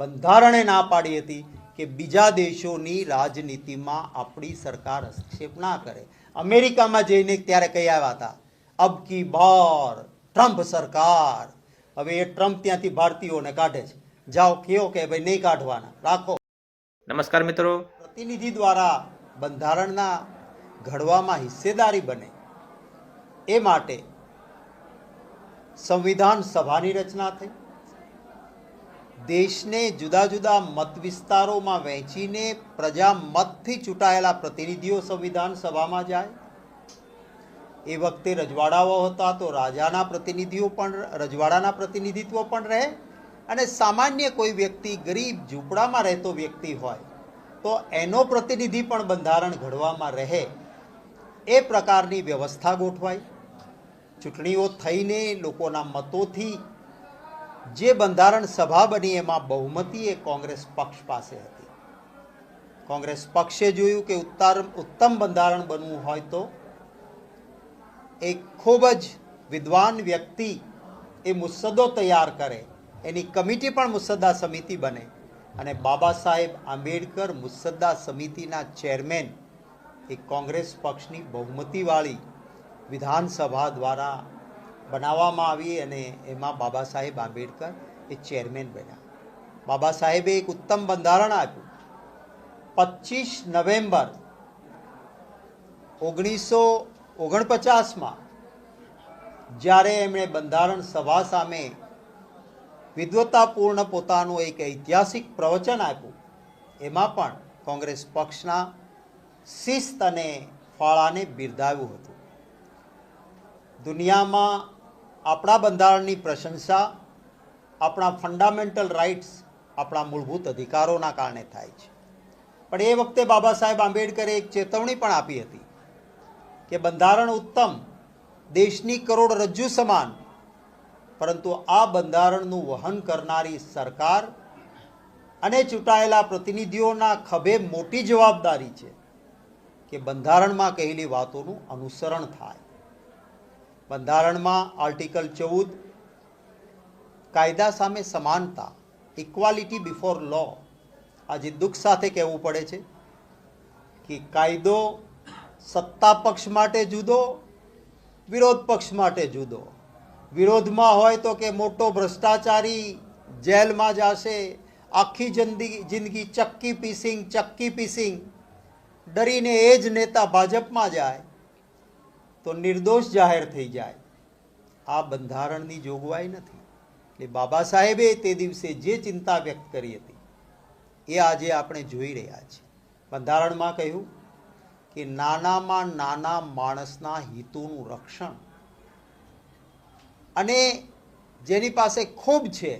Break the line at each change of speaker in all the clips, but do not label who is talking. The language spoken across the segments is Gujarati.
બંધારણે ના પાડી હતી કે બીજા દેશોની રાજનીતિમાં આપણી સરકાર હસ્તક્ષેપ ના કરે. અમેરિકામાં જઈને ત્યારે કહી આવ્યા હતા? અબ કી બાર ટ્રમ્પ સરકાર. હવે એ ટ્રમ્પ ત્યાંથી ભારતીયોને કાઢે છે. જાઓ કયો કે ભાઈ નહીં કાઢવાના. રાખો.
નમસ્કાર મિત્રો.
પ્રતિનિધિ દ્વારા બંધારણના ઘડવામાં હિસ્સેદારી બને. એ માટે સંવિધાન સભાની રચના થઈ. દેશને જુદા જુદા મત વિસ્તારોમાં વહેંચીને પ્રજા મતથી ચૂંટાયેલા પ્રતિનિધિઓ સંવિધાન સભામાં જાય. એ વખતે રજવાડાઓ હતા તો રાજાના પ્રતિનિધિઓ પણ રજવાડાના પ્રતિનિધિત્વ પણ રહે અને સામાન્ય કોઈ વ્યક્તિ ગરીબ ઝૂંપડામાં રહેતો વ્યક્તિ હોય તો એનો પ્રતિનિધિ પણ બંધારણ ઘડવામાં રહે. એ પ્રકારની વ્યવસ્થા ગોઠવાઈ. ચૂંટણીઓ થઈને લોકોના મતોથી જે બંધારણ સભા બની એમાં બહુમતી એ કોંગ્રેસ પક્ષ પાસે હતી. કોંગ્રેસ પક્ષે જોયું કે ઉત્તર, ઉત્તમ બંધારણ બનવું હોય તો એક ખૂબ જ વિદ્વાન વ્યક્તિ એ મુસદ્દો તૈયાર કરે. એની કમિટી પણ મુસદ્દા સમિતિ બને. અને બાબા સાહેબ આંબેડકર મુસદ્દા સમિતિના ચેરમેન એ કોંગ્રેસ પક્ષની બહુમતીવાળી વિધાનસભા દ્વારા બનાવવામાં આવી અને એમાં બાબા સાહેબ આંબેડકર એ ચેરમેન બન્યા. બાબા સાહેબે એક ઉત્તમ બંધારણ આપ્યું. પચીસ નવેમ્બર ઓગણીસો ઓગણપચાસમાં જ્યારે એમણે બંધારણ સભા સામે વિદ્વતાપૂર્ણ પોતાનું એક ઐતિહાસિક પ્રવચન આપ્યું, એમાં પણ કોંગ્રેસ પક્ષના શિસ્ત અને ફાળાને બિરદાવ્યું હતું. દુનિયામાં આપણા બંધારણની પ્રશંસા, આપણા ફંડામેન્ટલ રાઇટ્સ આપણા મૂળભૂત અધિકારોના કારણે થાય છે. પણ એ વખતે બાબા સાહેબ આંબેડકરે એક ચેતવણી પણ આપી હતી કે બંધારણ ઉત્તમ, દેશની કરોડરજ્જુ સમાન, પરંતુ આ બંધારણનું વહન કરનારી સરકાર અને ચૂંટાયેલા પ્રતિનિધિઓના ખભે મોટી જવાબદારી છે કે બંધારણમાં કહેલી વાતોનું અનુસરણ થાય. બંધારણમાં આર્ટિકલ ચૌદ, કાયદા સામે સમાનતા ઇક્વાલિટી બિફોર લો આજે દુઃખ સાથે કહેવું પડે છે કે કાયદો સત્તા પક્ષ માટે જુદો, વિરોધ પક્ષ માટે જુદો. વિરોધમાં હોય તો કે મોટો ભ્રષ્ટાચારી જેલમાં જશે, આખી જિંદગી જિંદગી ચક્કી પીસિંગ ચક્કી પીસિંગ. ડરીને એ જ નેતા ભાજપમાં જાય તો નિર્દોષ જાહેર થઈ જાય. આ બંધારણની જોગવાઈ નથી. એટલે બાબા સાહેબે તે દિવસે જે ચિંતા વ્યક્ત કરી હતી, એ આજે આપણે જોઈ રહ્યા છીએ. બંધારણમાં કહ્યું કે નાનામાં નાના માણસના હિતોનું રક્ષણ અને જેની પાસે ખૂબ છે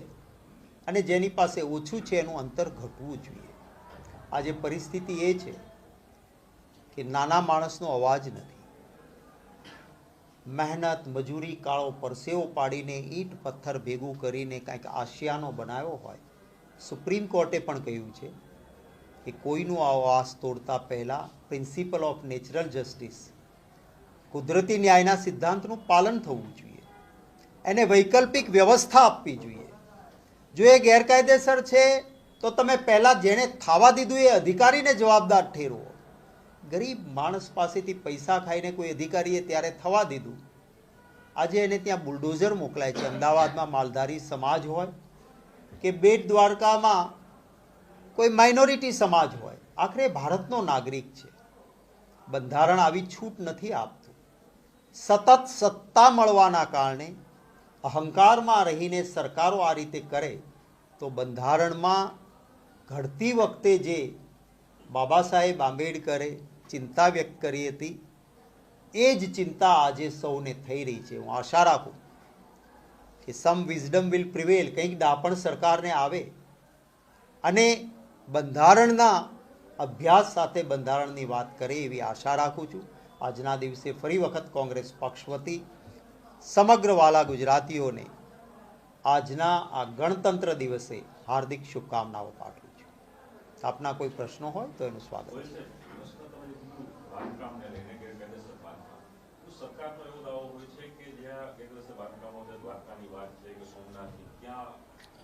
અને જેની પાસે ઓછું છે એનું અંતર ઘટવું જોઈએ. આજે પરિસ્થિતિ એ છે કે નાના માણસનો અવાજ નથી. મહેનત, મજૂરી, કાળો પરસેવો પાડીને ઈંટ, પથ્થર ભેગું કરીને કાંઈક આશિયાનો બનાવ્યો હોય. સુપ્રીમ કોર્ટે પણ કહ્યું છે કે કોઈનું આવાસ તોડતા પહેલાં પ્રિન્સિપલ ઓફ નેચરલ જસ્ટિસ કુદરતી ન્યાયના સિદ્ધાંતનું પાલન થવું જોઈએ. એને વૈકલ્પિક વ્યવસ્થા આપવી જોઈએ. જો એ ગેરકાયદેસર છે, તો તમે પહેલાં જેણે થાવા દીધું એ અધિકારીને જવાબદાર ઠેરવો. ગરીબ માણસ પાસેથી પૈસા ખાઈને કોઈ અધિકારીએ ત્યારે થવા દીધું. આજે એને ત્યાં બુલડોઝર મોકલાય છે. અમદાવાદમાં માલધારી સમાજ હોય કે બેટ દ્વારકામાં કોઈ માઇનોરિટી સમાજ હોય, આખરે ભારતનો નાગરિક છે. બંધારણ આવી છૂટ નથી આપતું. સતત સત્તા મળવાના કારણે અહંકારમાં રહીને સરકારો આ રીતે કરે તો બંધારણમાં ઘડતી વખતે જે બાબા સાહેબ આંબેડકરે ચિંતા વ્યક્ત કરી હતી. એ જ ચિંતા આજે સૌને થઈ રહી છે. હું આશા રાખું કે સમ વિઝડમ વિલ પ્રિવેલ કંઈક દાપણ સરકારને આવે અને બંધારણના અભ્યાસ સાથે બંધારણની વાત કરે એવી આશા રાખું છું. આજના દિવસે ફરી વખત કોંગ્રેસ પક્ષ વતી સમગ્ર વાલા ગુજરાતીઓને આજના આ ગણતંત્ર દિવસે હાર્દિક શુભકામનાઓ પાઠવું આપના કોઈ પ્રશ્નો હોય તો એનું સ્વાગત. છે?
બાંધકામને લઈને ગેરકાયદેસર બાંધકામ. તો સરકારનો એવો દાવો હોય છે કે જ્યાં ગેરકાયદેસર બાંધકામો છે દ્વારકાની વાત છે કે સોમનાથની ત્યાં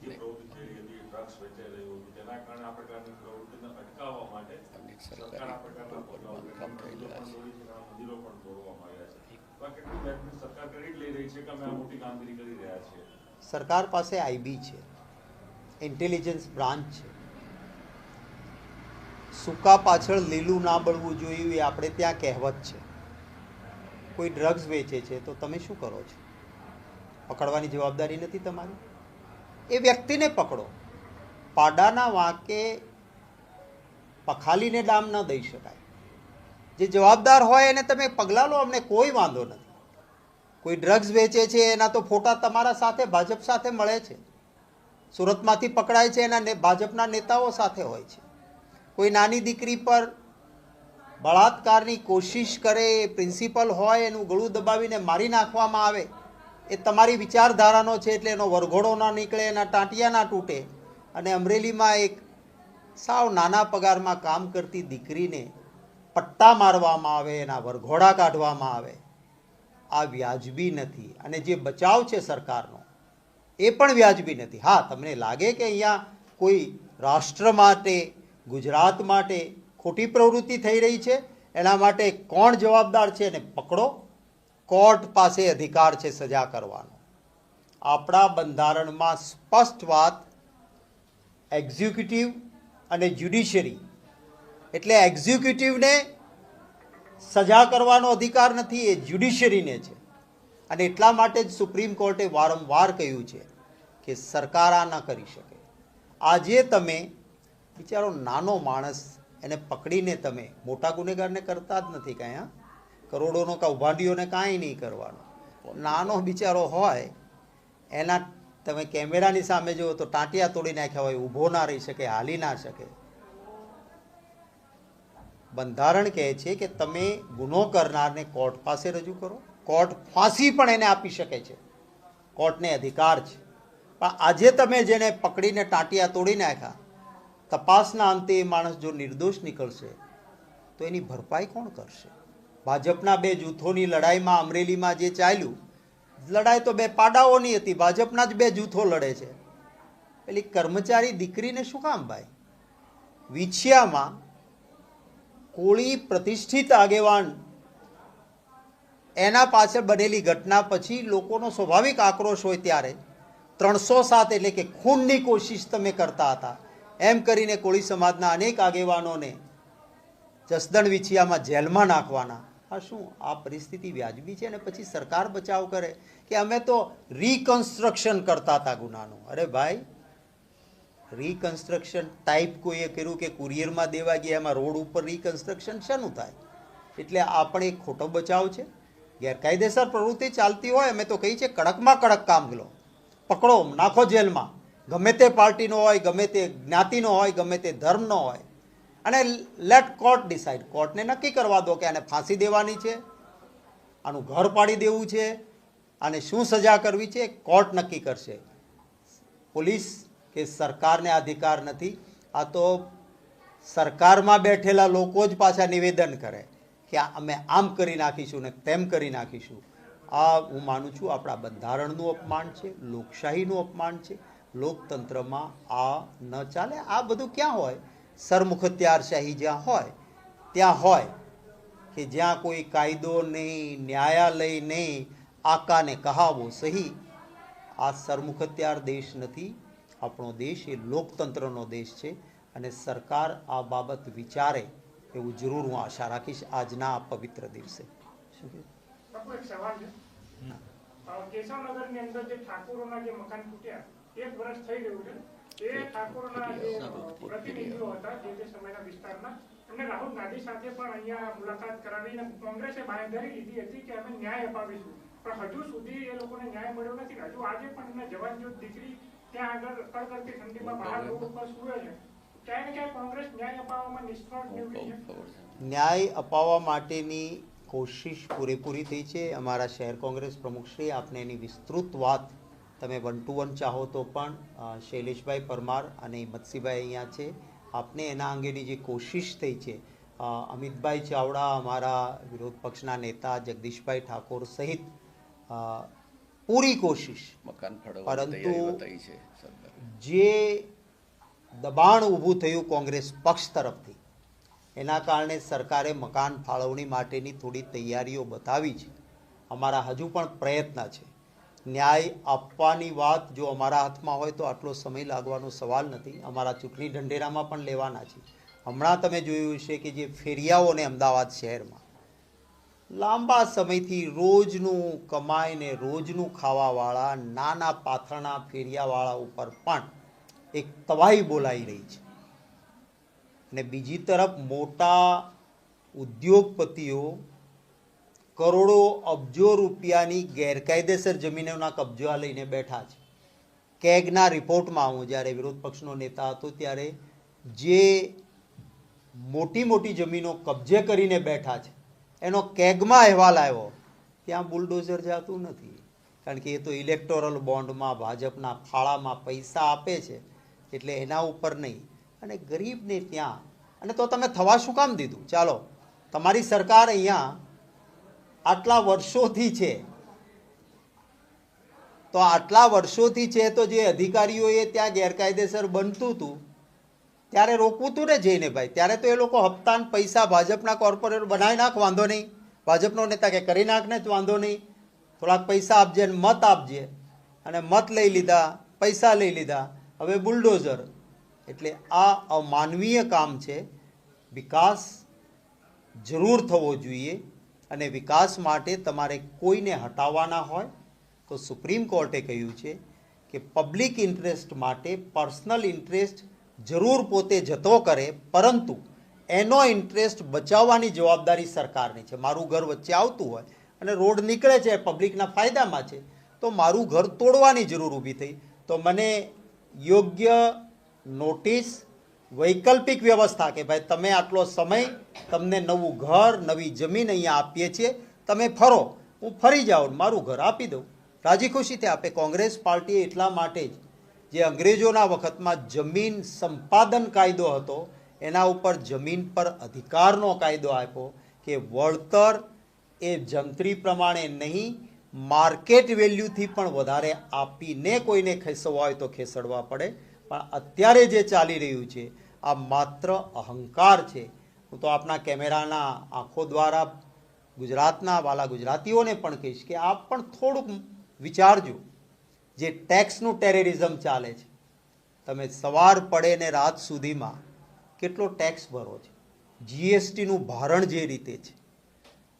જે પ્રવૃત્તિ થઈ રહી હતી ડ્રગ્સ વેચાઈ રહ્યું હતું તેના કારણે આ પ્રકારની પ્રવૃત્તિને અટકાવવા માટે
અનેક
સરકાર
સરકારી
આ પ્રકારના પગલાઓ લે છે.
કામ થઈ
મંદિરો
રહ્યા
પણ દોરી છે, ઘણા મંદિરો પણ તોડવામાં આવ્યા છે. તો આ કેટલી જાતની સરકાર ક્રેડિટ લઈ રહી છે કે અમે આ મોટી કામગીરી કરી રહ્યા છીએ?
સરકાર પાસે આઈબી છે. ઇન્ટેલિજન્સ બ્રાન્ચ છે. સૂકા પાછળ લીલું ના બળવું જોઈએ એ આપણે ત્યાં કહેવત છે. કોઈ ડ્રગ્સ વેચે છે તો તમે શું કરો છો? પકડવાની જવાબદારી નથી તમારી? એ વ્યક્તિને પકડો. પાડાના વાંકે પખાલીને ડામ ન દઈ શકાય. જે જવાબદાર હોય એને તમે પગલાં લો, અમને કોઈ વાંધો નથી. કોઈ ડ્રગ્સ વેચે છે, એના તો ફોટા તમારા સાથે, ભાજપ સાથે મળે છે. સુરતમાંથી પકડાય છે એના ભાજપના નેતાઓ સાથે હોય છે. કોઈ નાની દીકરી પર બળાત્કારની કોશિશ કરે, પ્રિન્સિપલ હોય, એનું ગળું દબાવીને મારી નાખવામાં આવે, એ તમારી વિચારધારાનો છે એટલે એનો વરઘોડો ના નીકળે, એના ટાંટિયા ના તૂટે. અને અમરેલીમાં એક સાવ નાના પગારમાં કામ કરતી દીકરીને પટ્ટા મારવામાં આવે, એના વરઘોડા કાઢવામાં આવે. આ વ્યાજબી નથી. અને જે બચાવ છે સરકારનો, એ પણ વ્યાજબી નથી. હા, તમને લાગે કે અહીંયા કોઈ રાષ્ટ્ર માટે ગુજરાત માટે ખોટી પ્રવૃત્તિ થઈ રહી છે. એના માટે કોણ જવાબદાર છે એને પકડો. કોર્ટ પાસે અધિકાર છે સજા કરવાનો. આપણા બંધારણમાં સ્પષ્ટ વાત એક્ઝિક્યુટિવ અને જ્યુડિશરી. એટલે એક્ઝિક્યુટિવને સજા કરવાનો અધિકાર નથી, એ જ્યુડિશરીને છે. અને એટલા માટે જ સુપ્રીમ કોર્ટે વારંવાર કહ્યું છે કે સરકાર આ ન કરી શકે. આજે તમે બિચારો નાનો માણસ એને પકડીને તમે, મોટા ગુનેગારને કરતા જ નથી કાંઈ, હા? કરોડોનો કૌભાંડીઓને કાંઈ નહીં કરવાનું. નાનો બિચારો હોય, એના તમે કેમેરાની સામે જુઓ તો ટાંટિયા તોડી નાખ્યા હોય, ઊભો ના રહી શકે, હાલી ના શકે. બંધારણ કહે છે કે તમે ગુનો કરનારને કોર્ટ પાસે રજૂ કરો. કોર્ટ ફાંસી પણ એને આપી શકે છે. કોર્ટને અધિકાર છે. પણ આજે તમે જેને પકડીને ટાંટિયા તોડી નાખ્યા તપાસના અંતે એ માણસ જો નિર્દોષ નીકળશે, તો એની ભરપાઈ કોણ કરશે? ભાજપના બે જૂથોની લડાઈમાં અમરેલીમાં જે ચાલ્યું, લડાઈ તો બે પાડાઓની હતી, ભાજપના જ બે જૂથો લડે છે. પેલી કર્મચારી દીકરીને શું કામ ભાઈ? વિછિયામાં કોળી પ્રતિષ્ઠિત આગેવાન, એના પાછળ બનેલી ઘટના પછી લોકોનો સ્વાભાવિક આક્રોશ હોય ત્યારે ત્રણસો સાત એટલે કે ખૂનની કોશિશ તમે કરતા હતા. એમ કરીને કોળી સમાજના અનેક આગેવાનોને જસદણ વિછિયામાં જેલમાં નાખવાના. આ શું? આ પરિસ્થિતિ વ્યાજબી છે અને પછી સરકાર બચાવ કરે? કે અમે તો રિકન્સ્ટ્રક્શન કરતા હતા ગુનાનું. અરે ભાઈ રિકન્સ્ટ્રક્શન ટાઈપ કોઈએ કર્યું કે કુરિયરમાં દેવા ગયા, એમાં રોડ ઉપર રિકન્સ્ટ્રક્શન શેનું થાય? એટલે આ પણ એક ખોટો બચાવ છે. ગેરકાયદેસર પ્રવૃત્તિ ચાલતી હોય, અમે તો કહીએ છીએ, કડકમાં કડક કામ લો. પકડો, નાખો જેલમાં. ગમે તે પાર્ટીનો હોય, ગમે તે જ્ઞાતિનો હોય, ગમે તે ધર્મનો હોય. અને લેટ કોર્ટ ડિસાઇડ કોર્ટને નક્કી કરવા દો કે આને ફાંસી દેવાની છે, આનું ઘર પાડી દેવું છે, આને શું સજા કરવી છે, કોર્ટ નક્કી કરશે. પોલીસ કે સરકારને અધિકાર નથી, આ તો સરકારમાં બેઠેલા લોકો જ પાછા નિવેદન કરે કે અમે આમ કરી નાખીશું ને તેમ કરી નાખીશું. આ હું માનું છું આપણા બંધારણનું અપમાન છે, લોકશાહીનું અપમાન છે લોકતંત્રમાં આ ન ચાલે. આ બધું ક્યાં હોય? સરમુખત્યારશાહી જ્યાં હોય ત્યાં હોય કે જ્યાં કોઈ કાયદો નહીં ન્યાયાલય નહીં આકાને કહાવો સહી. આ સરમુખત્યાર દેશ નથી આપણો દેશ એ લોકતંત્રનો દેશ છે અને સરકાર આ બાબત વિચારે એવું જરૂર હું આશા રાખીશ આજના આ પવિત્ર દિવસે.
કેશવનગરની અંદર જે ઠાકોરોના જે મકાન તૂટ્યા એક વર્ષ થઈ ગયું છે. એ ઠાકોરના જે પ્રતિનિધિઓ હતા જે તે સમયના વિસ્તારના એમને રાહુલ ગાંધી સાથે પણ અહીંયા મુલાકાત કરાવીને કોંગ્રેસે બાંયધરી લીધી હતી કે અમે ન્યાય અપાવીશું. પણ હજુ સુધી એ લોકોને ન્યાય મળ્યો નથી. હજુ આજે પણ એમના જવાન જો દીકરી ત્યાં આગળ કડકડતી ઠંડીમાં બહાર રોડ ઉપર સૂવે છે. ક્યાંય ને ક્યાંય કોંગ્રેસ ન્યાય અપાવવામાં નિષ્ફળ નીવડી છે.
ન્યાય અપાવવા માટેની કોશિશ પૂરેપૂરી થઈ છે. અમારા શહેર કોંગ્રેસ પ્રમુખશ્રી આપને એની વિસ્તૃત વાત તમે વન ટુ વન ચાહો તો પણ શૈલેષભાઈ પરમાર અને હિંમતસિંહભાઈ અહીંયા છે. આપને એના અંગેની જે કોશિશ થઈ છે અમિતભાઈ ચાવડા અમારા વિરોધ પક્ષના નેતા જગદીશભાઈ ઠાકોર સહિત પૂરી કોશિશ.
મકાન
પરંતુ- જે દબાણ ઊભું થયું કોંગ્રેસ પક્ષ તરફથી એના કારણે સરકારે મકાન ફાળવણી માટેની થોડી તૈયારીઓ બતાવી છે. અમારા હજુ પણ પ્રયત્ન છે. ન્યાય આપવાની વાત જો અમારા હાથમાં હોય તો આટલો સમય લાગવાનો સવાલ નથી. અમારા ચૂંટણી ઢંઢેરામાં પણ લેવાના છે. હમણાં તમે જોયું છે કે જે ફેરિયાઓને અમદાવાદ શહેરમાં લાંબા સમયથી રોજનું કમાઈને રોજનું ખાવાવાળા, નાના પાથરણા ફેરિયાવાળા ઉપર પણ એક તવાહી બોલાઈ રહી છે. અને બીજી તરફ મોટા ઉદ્યોગપતિઓ કરોડો અબજો રૂપિયાની ગેરકાયદેસર જમીનોના કબજા લઈને બેઠા છે. કેગના રિપોર્ટમાં હું જ્યારે વિરોધ પક્ષનો નેતા હતો ત્યારે જે મોટી મોટી જમીનો કબજે કરીને બેઠા છે, એનો કેગમાં અહેવાલ આવ્યો, ત્યાં બુલડોઝર જાતું નથી. કારણ કે એ તો ઇલેક્ટોરલ બોન્ડમાં, ભાજપના ફાળામાં પૈસા આપે છે, એટલે એના ઉપર નહીં. અને ગરીબને ત્યાં, અને તો તમે થવા શું કામ દીધું? ચાલો, તમારી સરકાર અહીંયા આટલા વર્ષોથી છે. તો આટલા વર્ષોથી છે તો જે અધિકારીઓએ ત્યાં ગેરકાયદેસર બનતું હતું ત્યારે રોકવું હતું ને જઈને ભાઈ? ત્યારે તો એ લોકો હપ્તાન પૈસા ભાજપના કોર્પોરેટર બનાવી નાખ, વાંધો નહીં. ભાજપનો નેતા કે કરી નાખ ને જ વાંધો નહીં. થોડાક પૈસા આપજે ને મત આપજે. અને મત લઈ લીધા, પૈસા લઈ લીધા. હવે બુલડોઝર. એટલે આ અમાનવીય કામ છે. વિકાસ જરૂર થવો જોઈએ. અને વિકાસ માટે તમારે કોઈને હટાવવાના હોય, તો સુપ્રીમ કોર્ટે કહ્યું છે કે પબ્લિક ઇન્ટરેસ્ટ માટે પર્સનલ ઇન્ટરેસ્ટ જરૂર પોતે જતો કરે, પરંતુ એનો ઇન્ટરેસ્ટ બચાવવાની જવાબદારી સરકારની છે. મારું ઘર વચ્ચે આવતું હોય અને રોડ નીકળે છે, પબ્લિકના ફાયદામાં છે, તો મારું ઘર તોડવાની જરૂર ઊભી થઈ. તો મને યોગ્ય નોટિસ વૈકલ્પિક વ્યવસ્થા કે ભાઈ તમે આટલો સમય તમને નવું ઘર, નવી જમીન અહીંયા આપીએ છીએ, તમે ફરો. હું ફરી જાઉં મારું ઘર આપી દઉં. રાજી ખુશીથી આપે કોંગ્રેસ પાર્ટીએ એટલા માટે જ જે અંગ્રેજોના વખતમાં જમીન સંપાદન કાયદો હતો, એના ઉપર જમીન પર અધિકારનો કાયદો આપ્યો કે વળતર એ જંત્રી પ્રમાણે નહીં, માર્કેટ વેલ્યુથી પણ વધારે આપીને કોઈને ખેસવવા હોય તો ખેસડવા પડે. પણ અત્યારે જે ચાલી રહ્યું છે આ માત્ર અહંકાર છે. હું તો આપના કેમેરાના આંખો દ્વારા ગુજરાતના વાલા ગુજરાતીઓને પણ કહીશ કે આપ પણ થોડુંક વિચારજો જે ટેક્સનું ટેરરિઝમ ચાલે છે. તમે સવાર પડે ને રાત સુધીમાં કેટલો ટેક્સ ભરો છો? જીએસટીનું ભારણ જે રીતે છે,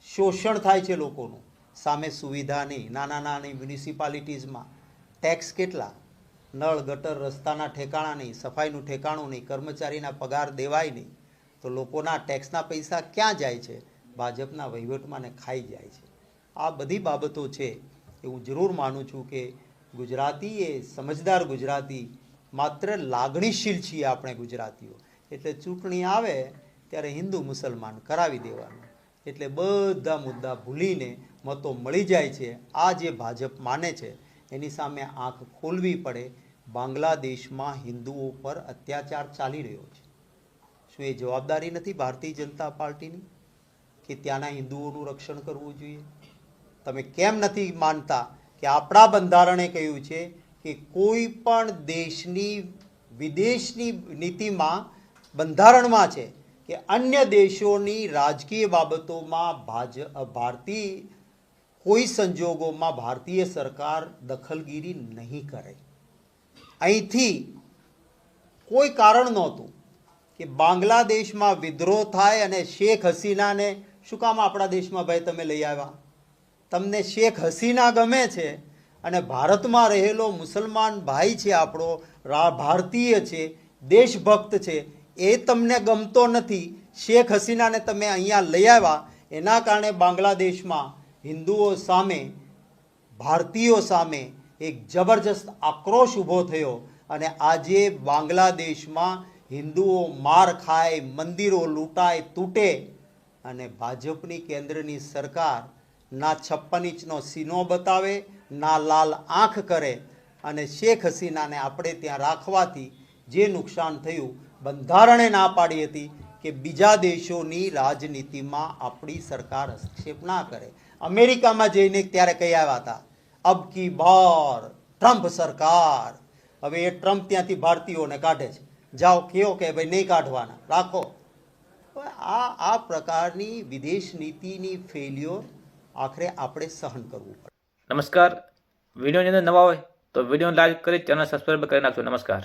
શોષણ થાય છે લોકોનું. સામે સુવિધા નહીં નાના નાની મ્યુનિસિપાલિટીઝમાં ટેક્સ કેટલા? નળ, ગટર, રસ્તાના ઠેકાણા નહીં, સફાઈનું ઠેકાણું નહીં, કર્મચારીના પગાર દેવાય નહીં, તો લોકોના ટેક્સના પૈસા ક્યાં જાય છે? ભાજપના વહીવટમાં ને ખાઈ જાય છે. આ બધી બાબતો છે એ હું જરૂર માનું છું કે ગુજરાતી એ સમજદાર ગુજરાતી માત્ર લાગણીશીલ છીએ આપણે ગુજરાતીઓ. એટલે ચૂંટણી આવે ત્યારે હિન્દુ મુસલમાન કરાવી દેવાનું. એટલે બધા મુદ્દા ભૂલીને મતો મળી જાય છે. આ જે ભાજપ માને છે, એની સામે આંખ ખોલવી પડે બાંગ્લાદેશમાં હિન્દુઓ પર અત્યાચાર ચાલી રહ્યો છે. શું એ જવાબદારી નથી ભારતીય જનતા પાર્ટીની કે ત્યાંના હિન્દુઓનું રક્ષણ કરવું જોઈએ? તમે કેમ નથી માનતા કે આપણા બંધારણે કહ્યું છે કે કોઈ પણ દેશની, વિદેશની નીતિમાં બંધારણમાં છે કે અન્ય દેશોની રાજકીય બાબતોમાં ભાજ, ભારતીય કોઈ સંજોગોમાં ભારતીય સરકાર દખલગીરી નહીં કરે. અહીંથી કોઈ કારણ નહોતું કે બાંગ્લાદેશમાં વિદ્રોહ થાય અને શેખ હસીનાને શું કામ આપણા દેશમાં ભાઈ તમે લઈ આવ્યા? તમને શેખ હસીના ગમે છે અને ભારતમાં રહેલો મુસલમાન ભાઈ છે આપણો ભારતીય છે, દેશભક્ત છે, એ તમને ગમતો નથી. શેખ હસીનાને તમે અહીંયા લઈ આવ્યા, એના કારણે બાંગ્લાદેશમાં હિન્દુઓ સામે, ભારતીયો સામે એક જબરજસ્ત આક્રોશ ઊભો થયો અને આજે બાંગ્લાદેશમાં હિન્દુઓ માર ખાય, મંદિરો લૂંટાય, તૂટે અને ભાજપની કેન્દ્રની સરકાર ના છપ્પન ઇંચનો સીનો બતાવે, ના લાલ આંખ કરે અને શેખ હસીનાને આપણે ત્યાં રાખવાથી જે નુકસાન થયું, બંધારણે ના પાડી હતી કે બીજા દેશોની રાજનીતિમાં આપણી સરકાર હસ્તક્ષેપ ના કરે. અમેરિકામાં જઈને ત્યારે કહી આવ્યા હતા? અબ કી બાર, ટ્રમ્પ સરકાર. હવે એ ટ્રમ્પ ત્યાંથી ભારતીયોને કાઢે છે. જાઓ, કયો કે ભાઈ નહીં કાઢવાના. રાખો. આ આ પ્રકારની વિદેશ નીતિની ફેલ્યોર આખરે આપણે સહન કરવું પડે.
નમસ્કાર. વિડીયોની અંદર નવા હોય તો વિડીયોને લાઈક કરી ચેનલ સબસ્ક્રાઈબ કરી નાખજો. નમસ્કાર.